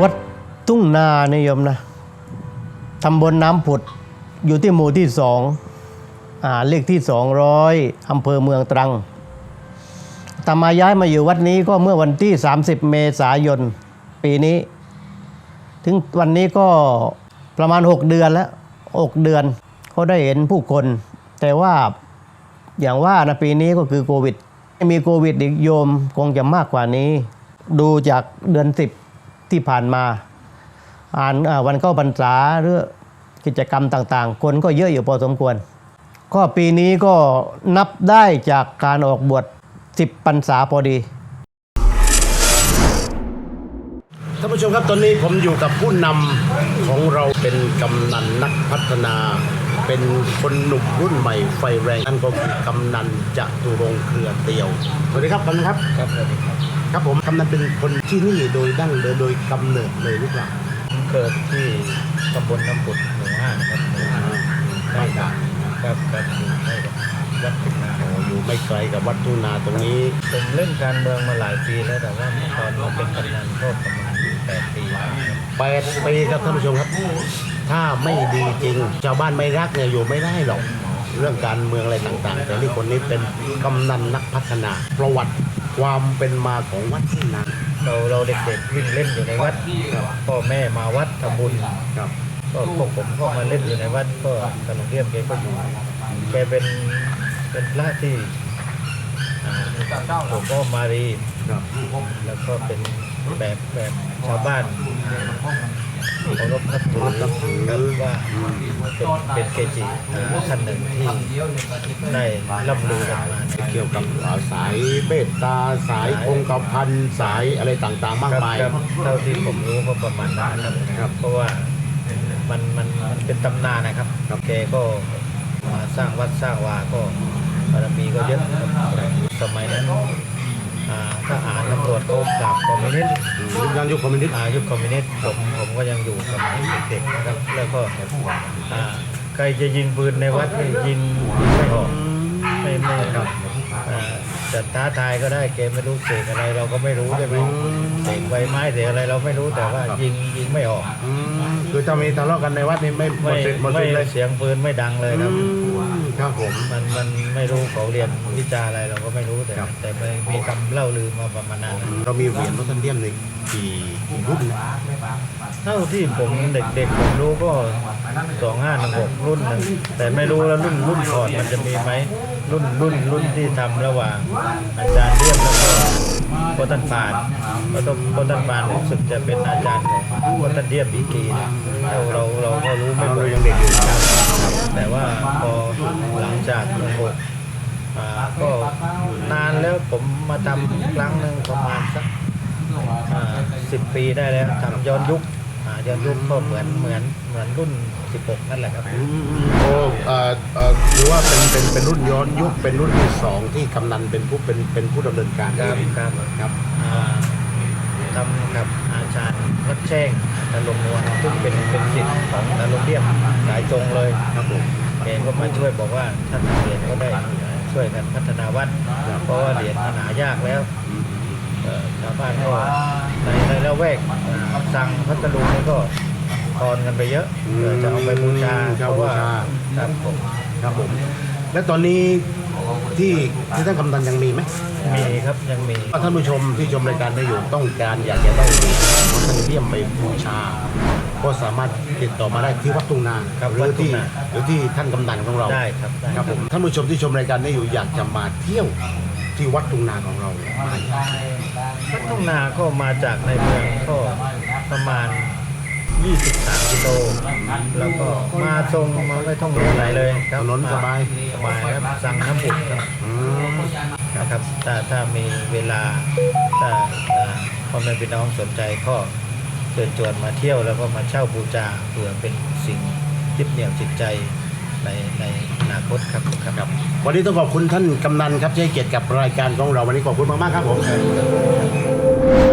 วัดตุ้งนานิยมนะตำบลน้ำผุดอยู่ที่หมู่ที่สองอ่าเลขที่สองร้อยอำเภอเมืองตรังตามาย้ายมาอยู่วัดนี้ก็เมื่อวันที่ 30 เมษายน ปีนี้ ถึงวันนี้ก็ประมาณ 6 เดือนแล้ว 6 เดือนก็ได้เห็นผู้คน แต่ว่าอย่างว่านะปีนี้ก็คือโควิดมีโควิดอีกโยมคงจะมากกว่านี้ ดูจากเดือน 10 ที่ผ่านมา อ่านอาวันเข้าพรรษาหรือกิจกรรมต่างๆ คนก็เยอะอยู่พอสมควร ก็ปีนี้ก็นับได้จากการออกบวช10พรรษาพอดีท่านผู้ชมครับตอนนี้ผมอยู่กับผู้นำของเราเป็นกำนันนักพัฒนา เป็นคนหนุ่มรุ่นใหม่ไฟแรงนั่นก็คือกำนันจะตุรงค์เครือเตียวสวัสดีครับกำนันครับครับสวัสดีครับ ครับผมกำนันเป็นคนที่นี่โดยดั้งเดิมโดยกำเนิดเลยหรือเปล่าผมเกิดที่ตำบลน้ำปุดหมู่ห้านะครับหมู่ห้าใกล้กับกับกับอยู่ใกล้กับวัดทุ่งนาโอ้อยู่ไม่ไกลกับวัดทุ่งนาตรงนี้ผมเล่นการเมืองมาหลายปีแล้วแต่ว่าตอนมาเป็นกำนันก็ประมาณแปดปีแล้วครับแปดปีครับท่านผู้ชมครับ ถ้าไม่ดีจริงชาวบ้านไม่รักเนี่ยอยู่ไม่ได้หรอกเรื่องการเมืองอะไรต่างๆ แต่นี่คนนี้เป็นกำนันนักพัฒนาประวัติ ความเป็นมาของวัดทุ่งนาเราเราเด็กๆวิ่งเล่นอยู่ในวัดพ่อแม่มาวัดทำบุญครับก็พวกผมก็มาเล่นอยู่ในวัดก็ขนมเรียมแกก็อยู่แกเป็นเป็นพระที่อ่าหลวงพ่อมารีครับ แล้วก็เป็นแบบแบบชาวบ้านเคารพนับถือครับว่าเป็นเป็นเกจิท่านหนึ่งที่ได้ร่ำลือกันมาเกี่ยวกับอ่าสายเมตตาสายคงกระพันสายอะไรต่างๆ มากมายครับเท่าที่ผมรู้ก็ประมาณนั้นครับครับเพราะว่ามันมันมันเป็นตำนานนะครับแกก็มาสร้างวัดสร้างวาก็บารมีก็เยอะครับสมัยนั้น อ่าทหารตำรวจก็ปราบคอมมิวนิสต์ยุคนั้นยุคคอมมิวนิสต์อายุคคอมมิวนิสต์ผมผมก็ยังอยู่สมัยเด็กๆนะครับแล้วก็อ่าใครจะยิงปืนในวัดนี่ยิงไม่ออกไม่ไม่ครับอ่าจะท้าทายก็ได้เกมไม่รู้เสกอะไรเราก็ไม่รู้ใช่ไหมเสกใบไม้เสกอะไรเราไม่รู้แต่ว่ายิงยิงไม่ออกอืมคือถ้ามีทะเลาะกันในวัดนี่ไม่หมไม่ดสิทธิ์หมดไม่สิทธิ์เลยเสียงปืนไม่ดังเลยครับ อืม ครับผม มันมันไม่รู้เขาเรียนวิชาอะไรเราก็ไม่รู้แต่ ครับ แต่ไม่มีคำเล่าลือมาประมาณนั้นเรามีเหรียญพระท่านเลี่ยมในกี่กี่รุ่นนะเท่าที่ผมเด็กๆผมรู้ก็สองห้าหนึ่งหกรุ่นหนึ่งแต่ไม่รู้แล้วรุ่นรุ่นก่อนมันจะมีไหมรุ่นรุ่นรุ่นที่ทำระหว่างอาจารย์เลี่ยมแล้วก็ โคตันปานก็ต้องโคตันปานรู้สึกจะเป็นอาจารย์ของโคตันเลี่ยบอีกทีนะเราเราเราก็รู้ไม่เราดยังเด็กอยู่ครับแต่ว่าพอหลังจากหนึ่งหกอ่าก็นานแล้วผมมาทำครั้งหนึ่งประมาณสักสิบปีได้แล้วทำย้อนยุค อ่าย้อนยุคก็เหมือนเหมือนเหมือนรุ่น 16 นั่นแหละครับอืมโอ้เอ่อเอ่อถือว่าเป็นเป็นเป็นรุ่นย้อนยุคเป็นรุ่นที่สองที่กำนันเป็นผู้เป็นเป็นผู้ดำเนินการครับครับ ครับอ่าทำกับอาจารย์วัดแช่งตะลงนวลซึ่งเป็นเป็นศิษย์ของตะลงเรียบสายตรงเลยครับผมแกก็มาช่วยบอกว่าถ้าทำเหรียญก็ได้ช่วยกันพัฒนาวัดเพราะว่าเหรียญมันหายากแล้วอืมเอ่อ ชาวบ้านก็ในในละแวกอ่าสั่งพัทลุงนี่ก็ทอนกันไปเยอะเพื่อจะเอาไปบูชาเพราะว่าครับผมครับผม และตอนนี้ที่ที่ท่านกำนันยังมีไหมมีครับยังมีถ้าท่านผู้ชมที่ชมรายการได้อยู่ต้องการอยากจะได้พระท่านเลี่ยมไปบูชา ก็สามารถติดต่อมาได้ที่วัดทุ่งนาครับหรือที่วัดทุ่งนาหรือที่ท่านกำนันของเราได้ครับได้ครับผมท่านผู้ชมที่ชมรายการได้อยู่อยากจะมาเที่ยว ที่วัดทุ่งนาของเรามาพัฒนาก็มาจากในเมืองก็ประมาณ 23กิโลแล้วก็มาตรงมาไม่ต้องเหนื่อยอะไรเลยคถรับนนสบายสบายครับสั่งน้ำบุกครับอืมนะครับถ้าถ้ามีเวลาถ้าอ่าพ่อแม่พี่น้องสนใจก็เชิญชวนมาเที่ยวแล้วก็มาเช่าบูชาเพื่อเป็นสิ่งยึดเหนี่ยวจิตใจ ในในอนาคตครับครับครับ วันนี้ต้องขอบคุณท่านกำนันครับที่ให้เกียรติกับรายการของเราวันนี้ขอบคุณมากๆครับผม